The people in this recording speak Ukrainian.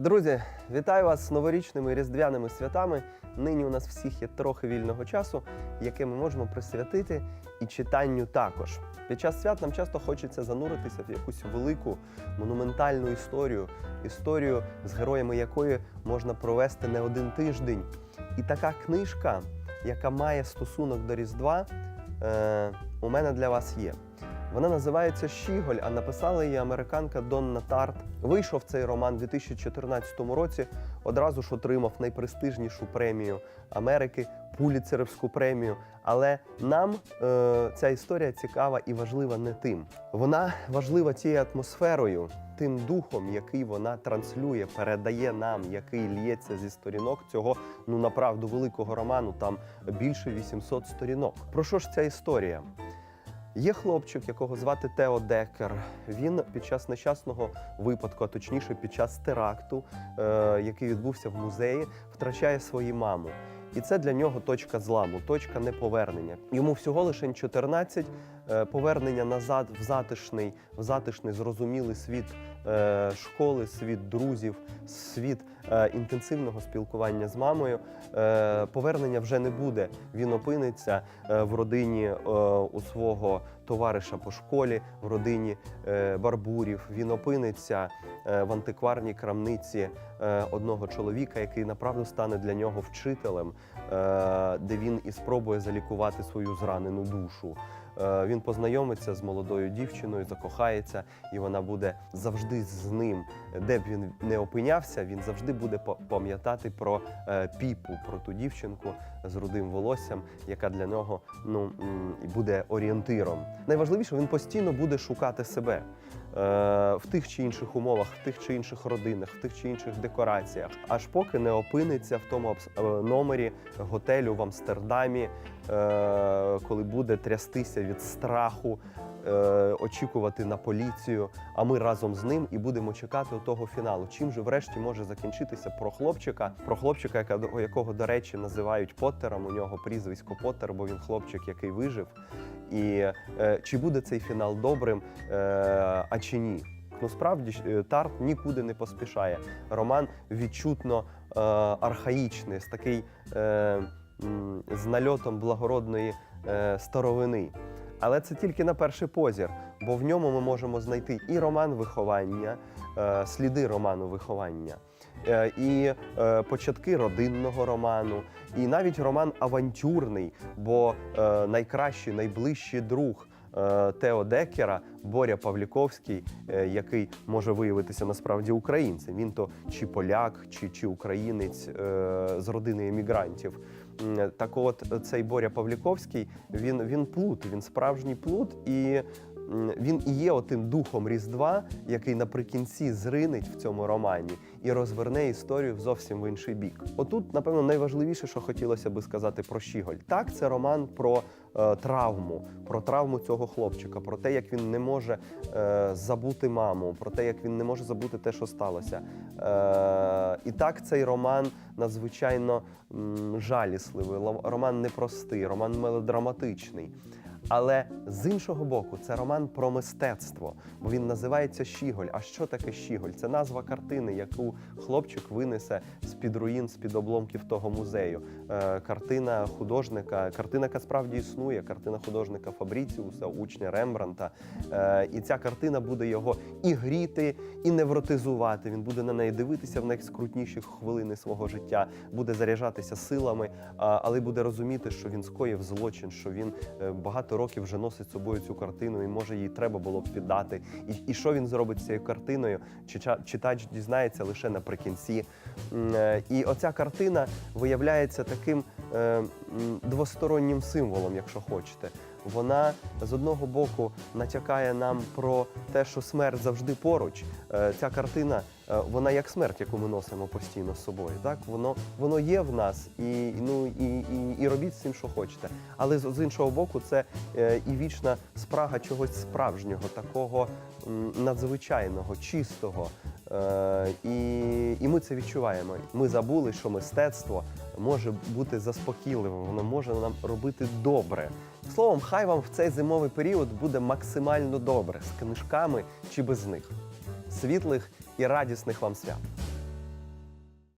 Друзі, вітаю вас з новорічними різдвяними святами. Нині у нас всіх є трохи вільного часу, яке ми можемо присвятити і читанню також. Під час свят нам часто хочеться зануритися в якусь велику монументальну історію, історію, з героями якої можна провести не один тиждень. І така книжка, яка має стосунок до Різдва, е, у мене для вас є. Вона називається Щіголь, а написала її американка Донна Тарт. Вийшов цей роман у 2014 році. Одразу ж отримав найпрестижнішу премію Америки, Пуліцерівську премію. Але нам е, ця історія цікава і важлива не тим. Вона важлива тією атмосферою, тим духом, який вона транслює, передає нам, який лється зі сторінок цього ну направду великого роману. Там більше 800 сторінок. Про що ж ця історія? Є хлопчик, якого звати Тео Декер. Він під час нещасного випадку, а точніше під час теракту, е, який відбувся в музеї, втрачає свою маму. І це для нього точка зламу, точка неповернення. Йому всього лише 14, е, повернення назад в затишний, в затишний зрозумілий світ школи, світ друзів, світ е, інтенсивного спілкування з мамою. Е, Повернення вже не буде. Він опиниться е, в родині е, у свого товариша по школі, в родині е, барбурів. Він опиниться е, в антикварній крамниці е, одного чоловіка, який направду стане для нього вчителем, е, де він і спробує залікувати свою зранену душу. Е, Він познайомиться з молодою дівчиною, закохається, і вона буде завжди з ним. Де б він не опинявся, він завжди буде па- пам'ятати про е, піпу, про ту дівчинку з рудим волоссям, яка для нього ну буде орієнтиром. Найважливіше, він постійно буде шукати себе в тих чи інших умовах, в тих чи інших родинах, в тих чи інших декораціях, аж поки не опиниться в тому е, номері готелю в Амстердамі, е, коли буде трястися від страху, е, очікувати на поліцію. А ми разом з ним і будемо чекати того фіналу. Чим же врешті може закінчитися про хлопчика, про хлопчика, якого, до речі, називають Поттером. У нього прізвисько Поттер, бо він хлопчик, який вижив. І е, чи буде цей фінал добрим, е, а чи ні? Ну, справді е, Тарт нікуди не поспішає. Роман відчутно е, архаїчний, з такий е, з нальотом благородної е, старовини. Але це тільки на перший позір, бо в ньому ми можемо знайти і роман виховання, е, сліди роману виховання, і е, початки родинного роману, і навіть роман авантюрний, бо е, найкращий, найближчий друг. е, Тео Декера, Боря Павліковський, е, який може виявитися насправді українцем. Він то чи поляк, чи, чи українець е, з родини емігрантів. Так от цей Боря Павліковський, він, він плут, він справжній плут, і він і є отим духом Різдва, який наприкінці зринить в цьому романі і розверне історію в зовсім в інший бік. Отут, напевно, найважливіше, що хотілося би сказати про Щіголь. Так, це роман про е, травму, про травму цього хлопчика, про те, як він не може е, забути маму, про те, як він не може забути те, що сталося. Е, і так, цей роман надзвичайно м, жалісливий, роман непростий, роман мелодраматичний. Але з іншого боку, це роман про мистецтво, бо він називається Щіголь. А що таке Щіголь? Це назва картини, яку хлопчик винесе з під руїн, з під обломків того музею. Е, картина художника, картина, яка справді існує, картина художника Фабріціуса, учня Рембранта. Е, і ця картина буде його і гріти, і невротизувати. Він буде на неї дивитися в найскрутніші хвилини свого життя, буде заряджатися силами, але буде розуміти, що він скоїв злочин, що він е, багато років вже носить собою цю картину, і може їй треба було б піддати. І, і що він зробить з цією картиною? Чича- Читач дізнається лише наприкінці. Е, І оця картина виявляється таким е, двостороннім символом, якщо хочете. Вона з одного боку натякає нам про те, що смерть завжди поруч. Е, Ця картина, е, вона як смерть, яку ми носимо постійно з собою. Так воно воно є в нас, і ну і, і, і робіть з цим, що хочете. Але з, іншого боку, це е, і вічна спрага чогось справжнього, такого надзвичайного, чистого. І, і ми це відчуваємо. Ми забули, що мистецтво може бути заспокійливим, воно може нам робити добре. Словом, хай вам в цей зимовий період буде максимально добре з книжками чи без них. Світлих і радісних вам свят!